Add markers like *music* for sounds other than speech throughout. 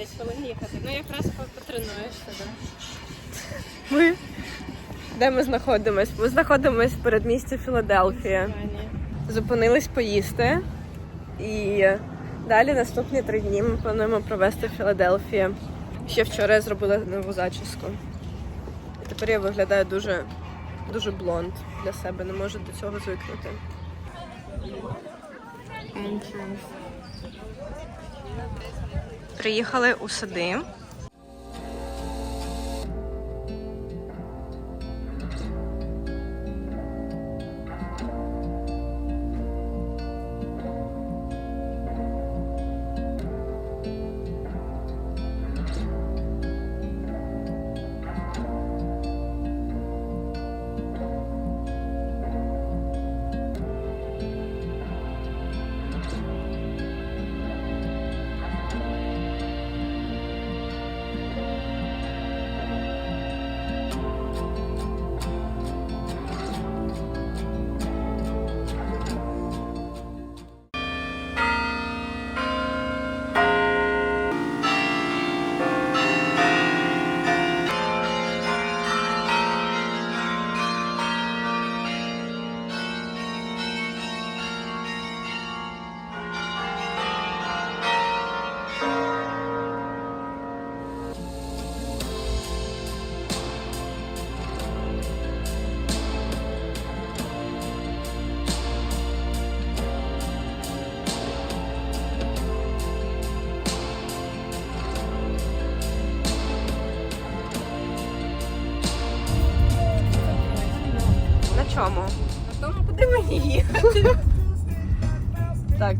десь хвилин їхати. Ну якраз потренуєшся, так. Ми де ми знаходимось? Ми знаходимось в передмісті Філадельфія. Зупинились поїсти. І далі наступні три дні ми плануємо провести в Філадельфії. Ще вчора я зробила нову зачіску. І тепер я виглядаю дуже, дуже блонд для себе, не можу до цього звикнути. Приїхали у сади.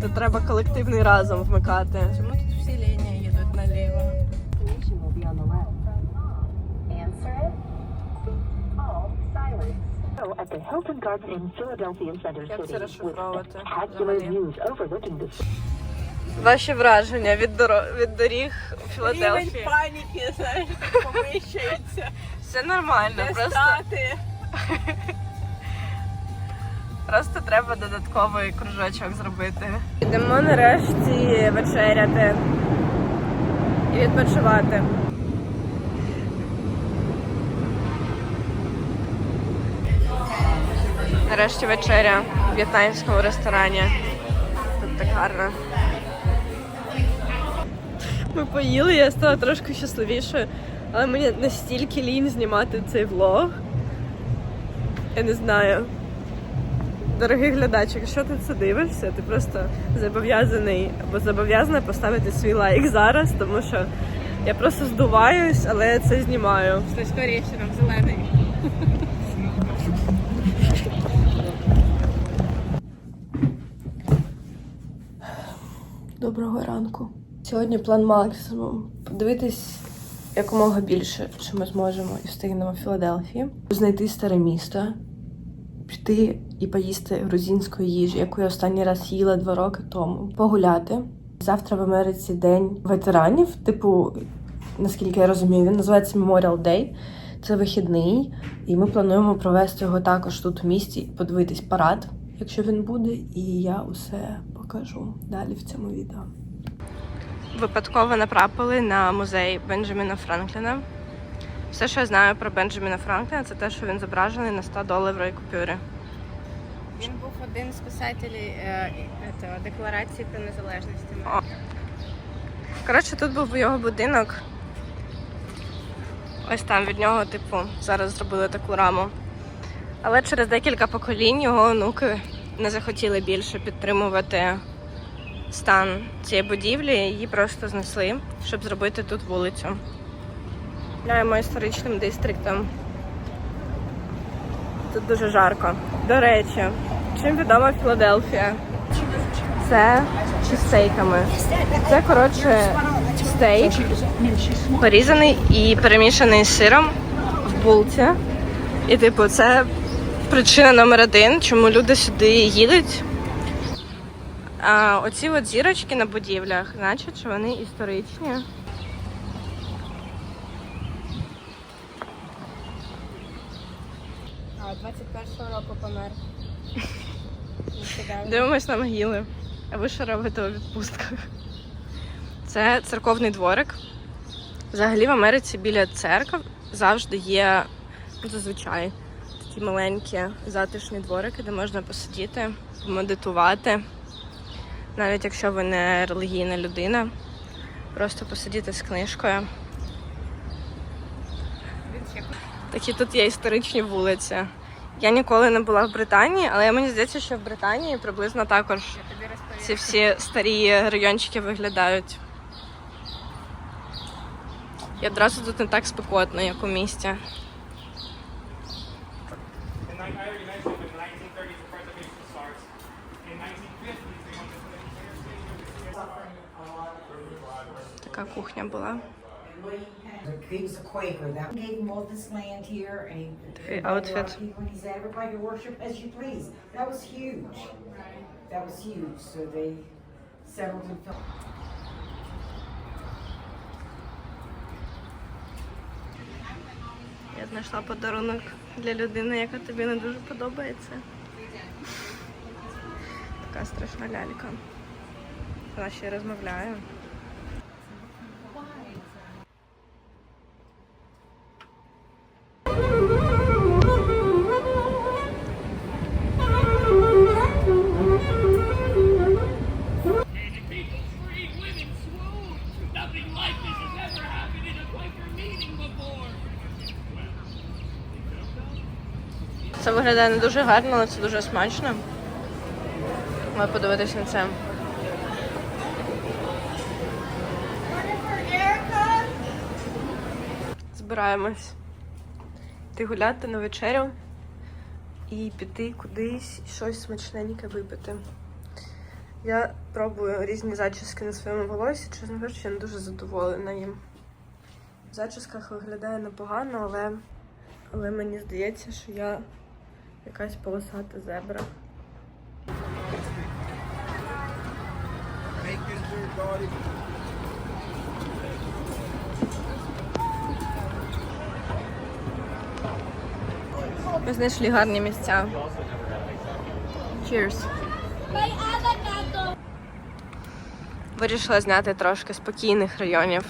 Тут треба колективний разом вмикати. Чому тут всі лінії їдуть наліво? At the Hilton Garden Philadelphia Center City with spectacular views overlooking the Ваші враження від, доро... від доріг у Філадельфії? паніки, знаєш, помищується. Все нормально, Де просто, стати? Просто треба додатковий кружочок зробити. Йдемо нарешті вечеряти і відпочивати. Нарешті вечеря в в'єтнамському ресторані. Тут так гарно. Ми поїли, я стала трошки щасливішою, але мені настільки лінь знімати цей влог. Я не знаю. Дорогий глядач, якщо ти це дивишся, ти просто зобов'язаний або зобов'язана поставити свій лайк зараз, тому що я просто здуваюсь, але я це знімаю. Що скоріше нам зелений. Доброго ранку. Сьогодні план максимум. Подивитись якомога більше, що ми зможемо і встигнемо в Філадельфії. Знайти старе місто, піти і поїсти грузинської їжі, яку я останній раз їла два роки тому. Погуляти. Завтра в Америці день ветеранів. Типу, наскільки я розумію, він називається Memorial Day. Це вихідний, і ми плануємо провести його також тут в місті, подивитись парад, якщо він буде, і я усе покажу далі в цьому відео. Випадково натрапили на музей Бенджаміна Франкліна. Все, що я знаю про Бенджаміна Франкліна, це те, що він зображений на 100 доларовій купюрі. Він був один з писателів е, і- Декларації про незалежність. О. Коротше, тут був його будинок. Ось там від нього, типу, зараз зробили таку раму. Але через декілька поколінь його онуки не захотіли більше підтримувати стан цієї будівлі, її просто знесли, щоб зробити тут вулицю. Гуляємо історичним дистриктом. Тут дуже жарко. До речі, чим відома Філадельфія? Це чизстейками. Це коротше стейк, порізаний і перемішаний з сиром в булці. І, типу, це причина номер один, чому люди сюди їдуть. А оці от зірочки на будівлях, значить, що вони історичні. 21-го року помер. Нещодавно. Дивимось на могили. А ви що робите у відпустках? Це церковний дворик. Взагалі в Америці біля церкв завжди є ну, зазвичай такі маленькі затишні дворики, де можна посидіти, помедитувати. Навіть якщо ви не релігійна людина, просто посидіти з книжкою. Такі тут є історичні вулиці. Я ніколи не була в Британії, але мені здається, що в Британії приблизно також ці всі старі райончики виглядають. І одразу тут не так спекотно, як у місті. And like I already mentioned, in the 1930s, the preservation starts. In 1950s, they want to put an interstate. Така кухня була. He was a Quaker. That gave him all this land here, and he lot outfit. and he said, "Everybody worship as you please." That was huge. That was huge. So they settled in Phil- Я знайшла подарунок для людини, яка тобі не дуже подобається. Така страшна лялька. Вона ще й розмовляє. Це виглядає не дуже гарно, але це дуже смачно. Маю подивитись на це. Збираємось. Йти гуляти на вечерю і піти кудись щось смачненьке випити. Я пробую різні зачіски на своєму волосі, чесно кажучи, я не дуже задоволена їм. В зачісках виглядає непогано, але, але мені здається, що я якась полосата зебра. Ми знайшли гарні місця. Cheers. Вирішила зняти трошки спокійних районів.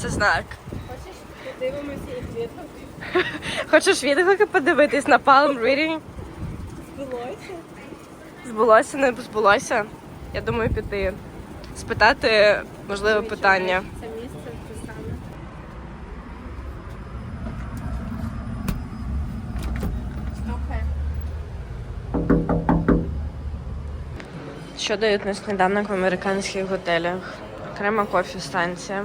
Це знак. Хочеш Подивимося їх відгуки. *laughs* Хочеш відгуки подивитись на Palm Reading? Збулося. Збулося, не збулося. Я думаю, піти. Спитати можливе питання. Це місце те саме. Що дають на сніданок в американських готелях? Окрема кофі-станція.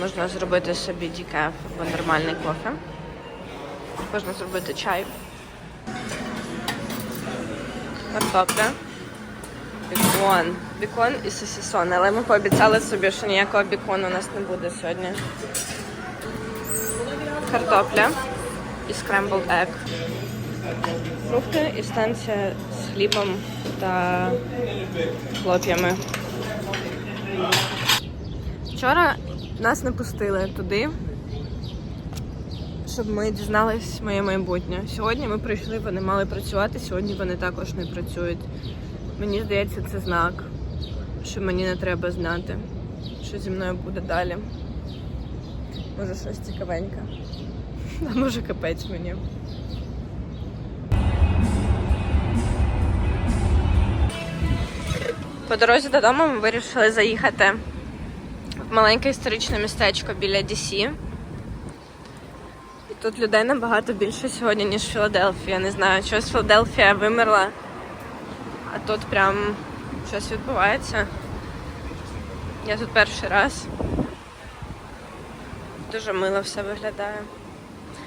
Можна зробити собі дікаф або нормальний кофе. Можна зробити чай. Картопля. Бікон. Бікон і сосісон. Але ми пообіцяли собі, що ніякого бікону у нас не буде сьогодні. Картопля і scrambled egg. Фрукти і станція з хлібом та хлоп'ями. Вчора нас не пустили туди, щоб ми дізнались моє майбутнє. Сьогодні ми прийшли, вони мали працювати, сьогодні вони також не працюють. Мені здається, це знак, що мені не треба знати, що зі мною буде далі. Може щось цікавеньке. *laughs* А може капець мені. По дорозі додому ми вирішили заїхати маленьке історичне містечко біля DC. І тут людей набагато більше сьогодні, ніж Філадельфія. Не знаю, щось Філадельфія вимерла, а тут прям щось відбувається. Я тут перший раз. Дуже мило все виглядає.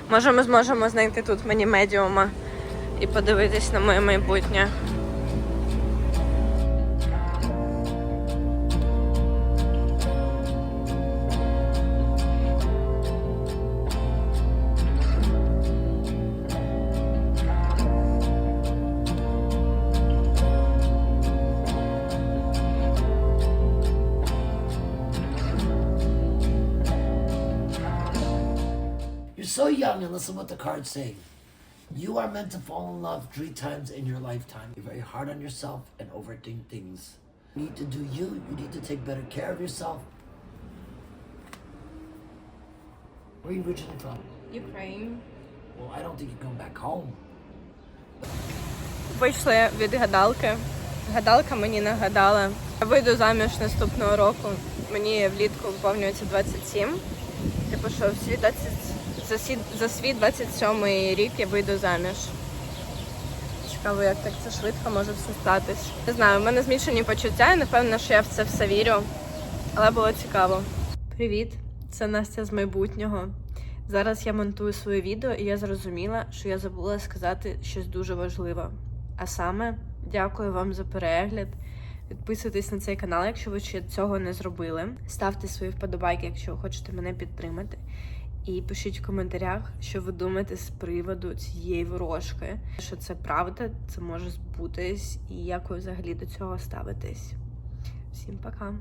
Може, ми зможемо знайти тут мені медіума і подивитись на моє майбутнє. so young and listen what the cards say. You are meant to fall in love three times in your lifetime. You're very hard on yourself and overthink things. You need to do you. You need to take better care of yourself. Where are you originally from? Ukraine. Well, I don't think you're going back home. Вийшли від гадалки. Гадалка мені нагадала. Я вийду заміж наступного року. Мені влітку виповнюється 27. Типу, що в свій 20... за, свій... за свій 27 рік я вийду заміж. Цікаво, як так це швидко може все статись. Не знаю, в мене змішані почуття, і напевно, що я в це все вірю. Але було цікаво. Привіт, це Настя з майбутнього. Зараз я монтую своє відео, і я зрозуміла, що я забула сказати щось дуже важливе. А саме, дякую вам за перегляд. Підписуйтесь на цей канал, якщо ви ще цього не зробили. Ставте свої вподобайки, якщо ви хочете мене підтримати. І пишіть в коментарях, що ви думаєте з приводу цієї ворожки. Що це правда, це може збутись, і як ви взагалі до цього ставитесь. Всім пока!